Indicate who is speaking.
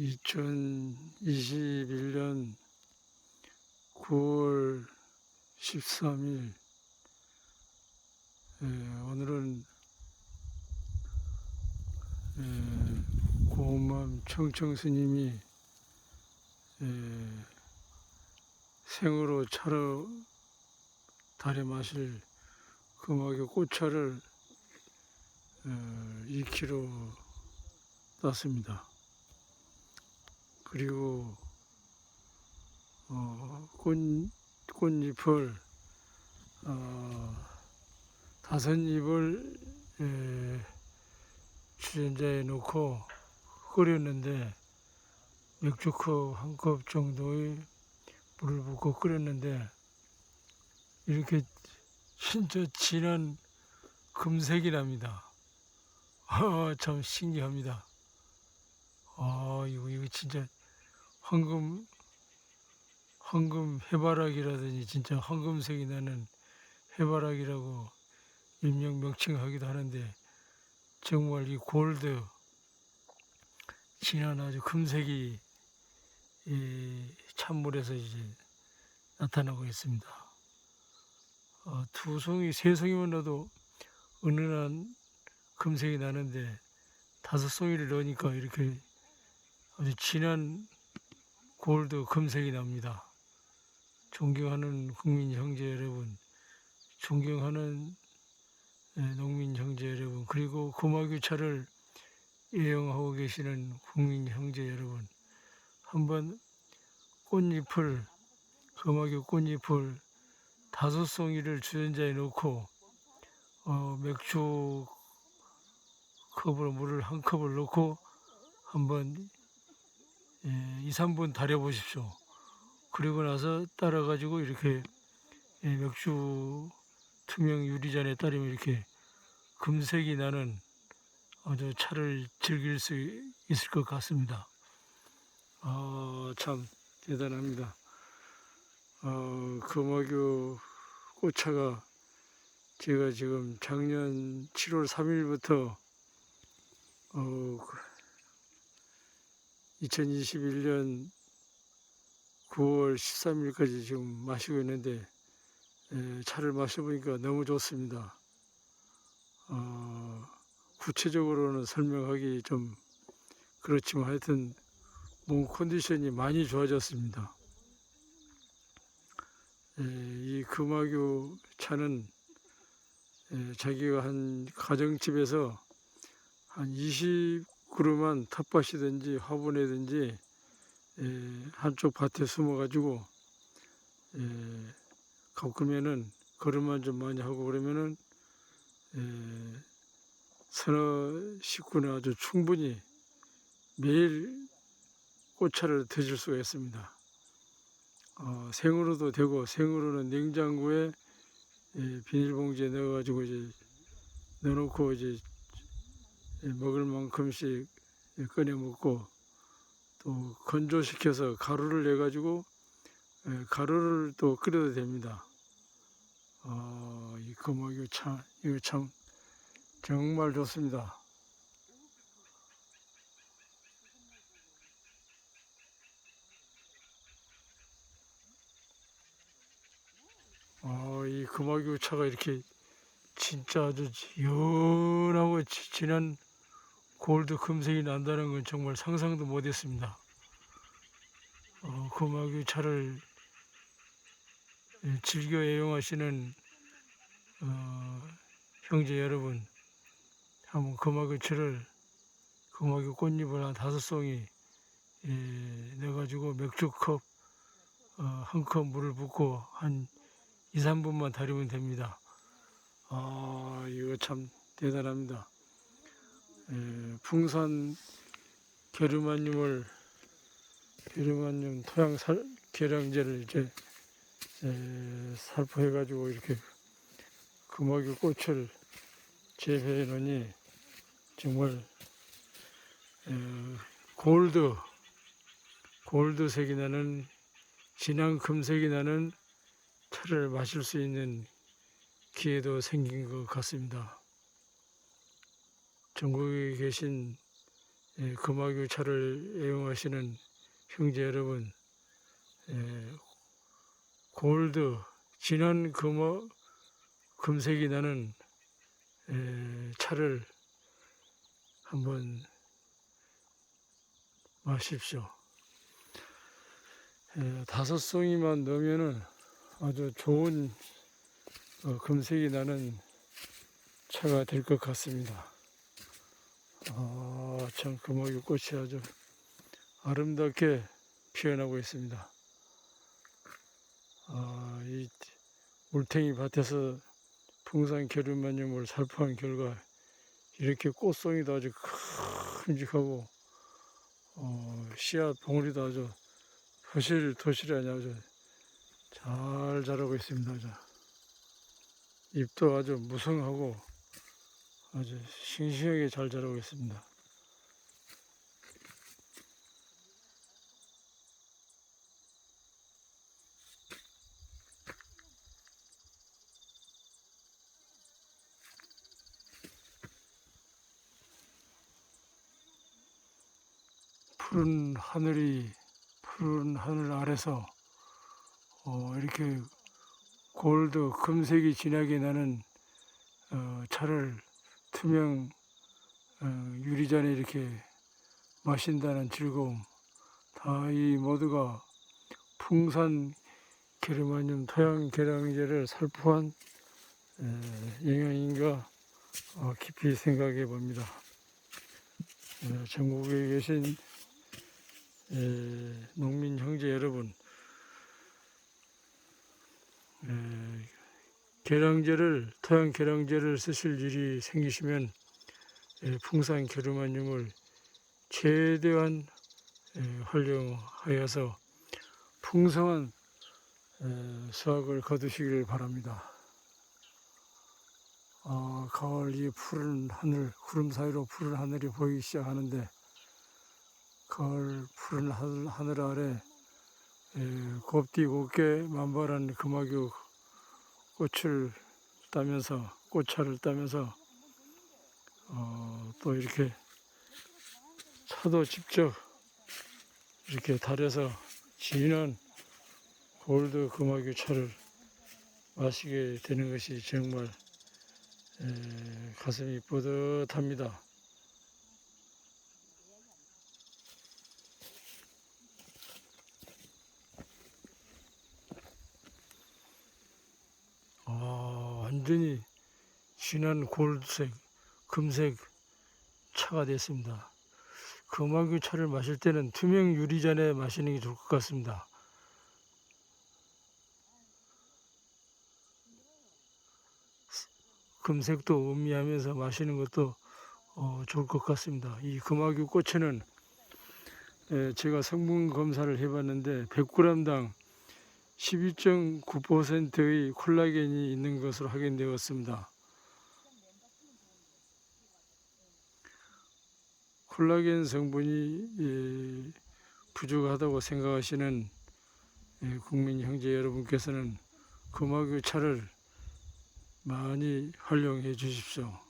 Speaker 1: 2021년 9월 13일 예, 오늘은 예, 고음맘 청청 스님이 예, 생으로 차로 달에 마실 금화교 꽃차를 어, 2kg 땄습니다. 그리고 어, 꽃, 꽃잎을 어, 다섯 잎을 에, 주전자에 넣고 끓였는데 맥주컵 한 컵 정도의 물을 붓고 끓였는데 이렇게 진짜 진한 금색이 납니다. 아, 참 신기합니다. 아, 이거, 이거 진짜 황금, 황금 해바라기라더니 진짜 황금색이 나는 해바라기라고 일명 명칭하기도 하는데 정말 이 골드, 진한 아주 금색이 이 찬물에서 이제 나타나고 있습니다. 어, 두 송이, 세 송이만 넣어도 은은한 금색이 나는데 다섯 송이를 넣으니까 이렇게 아주 진한 골드 금색이 납니다. 존경하는 국민 형제 여러분, 존경하는 예, 농민 형제 여러분, 그리고 고마교차를 애용하고 계시는 국민 형제 여러분, 한번 꽃잎을, 고마교 꽃잎을 다섯 송이를 주전자에 넣고 어, 맥주 컵으로 물을 한 컵을 넣고 한번 예, 2, 3분 달여 보십시오. 그리고 나서 따라 가지고 이렇게 예, 맥주 투명 유리잔에 따르면 이렇게 금색이 나는 아주 차를 즐길 수 있을 것 같습니다. 아, 참 대단합니다. 어, 금화교 꽃차가 제가 지금 작년 7월 3일부터 어, 2021년 9월 13일까지 지금 마시고 있는데 에, 차를 마셔보니까 너무 좋습니다. 어, 구체적으로는 설명하기 좀 그렇지만 하여튼 몸 컨디션이 많이 좋아졌습니다. 에, 이 금화교 차는 에, 자기가 한 가정집에서 한 20 그루만 텃밭이든지 화분이든지 에, 한쪽 밭에 숨어가지고 에, 가끔에는 걸음만 좀 많이 하고 그러면은 에, 서너 식구는 아주 충분히 매일 꽃차를 드실 수가 있습니다. 어, 생으로도 되고 생으로는 냉장고에 에, 비닐봉지에 넣어가지고 이제 넣어놓고 이제 예, 먹을 만큼씩 꺼내 먹고 또 건조시켜서 가루를 내 가지고 가루를 또 끓여도 됩니다. 어, 이 금화교 차 이거 참 정말 좋습니다. 어, 이 금화교 차가 이렇게 진짜 아주 연하고 지- 진한 골드 금색이 난다는 건 정말 상상도 못했습니다. 어, 금화교 차를 예, 즐겨 애용하시는 어, 형제 여러분, 한번 금화교 차를 금화교 꽃잎을 한 다섯 송이 예, 넣어가지고 맥주컵 어, 한컵 물을 붓고 한 2, 3분만 달이면 됩니다. 아, 이거 참 대단합니다. 에, 풍산 게르마늄을 게르마늄 토양 살, 계량제를 이제 에, 살포해 가지고 이렇게 금화교 꽃을 재배해 놓으니 정말 에, 골드 골드색이 나는 진한 금색이 나는 차를 마실 수 있는 기회도 생긴 것 같습니다. 전국에 계신 예, 금화교 차를 애용하시는 형제 여러분, 예, 골드 진한 금어 금색이 나는 에, 차를 한번 마십시오. 에, 다섯 송이만 넣으면은 아주 좋은 어, 금색이 나는 차가 될 것 같습니다. 아, 참 금어기 꽃이 아주 아름답게 피어나고 있습니다. 아, 이 물탱이 밭에서 풍산 계류만님을 살포한 결과 이렇게 꽃송이도 아주 큼직하고 어, 씨앗 봉우리도 아주 토실토실하니 아주 잘 자라고 있습니다. 아주. 잎도 아주 무성하고 아주 싱싱하게 잘 자라고 있습니다. 푸른 하늘이 푸른 하늘 아래서 어, 이렇게 골드 금색이 진하게 나는 어, 차를 투명 어, 유리잔에 이렇게 마신다는 즐거움 다 이 모두가 풍산 게르마늄 토양 계량제를 살포한 에, 영향인가 어, 깊이 생각해 봅니다. 에, 전국에 계신 에, 농민 형제 여러분, 에, 계량제를 토양 계량제를 쓰실 일이 생기시면 에, 풍산 게르마늄을 최대한 에, 활용하여서 풍성한 에, 수확을 거두시길 바랍니다. 아, 가을 이 푸른 하늘, 구름 사이로 푸른 하늘이 보이기 시작하는데 가을 푸른 하늘, 하늘 아래 에, 곱디 곱게 만발한 금화교 꽃을 따면서 꽃차를 따면서 어, 또 이렇게 차도 직접 이렇게 달여서 진한 골드 금화교 차를 마시게 되는 것이 정말 에, 가슴이 뿌듯합니다. 완전히 진한 골드색, 금색 차가 됐습니다. 금화교 차를 마실 때는 투명 유리잔에 마시는 게 좋을 것 같습니다. 금색도 음미하면서 마시는 것도 어, 좋을 것 같습니다. 이 금화교 꽃에는 에, 제가 성분 검사를 해봤는데 100g당 12.9%의 콜라겐이 있는 것으로 확인되었습니다. 콜라겐 성분이 예, 부족하다고 생각하시는 예, 국민 형제 여러분께서는 금화교 차를 많이 활용해 주십시오.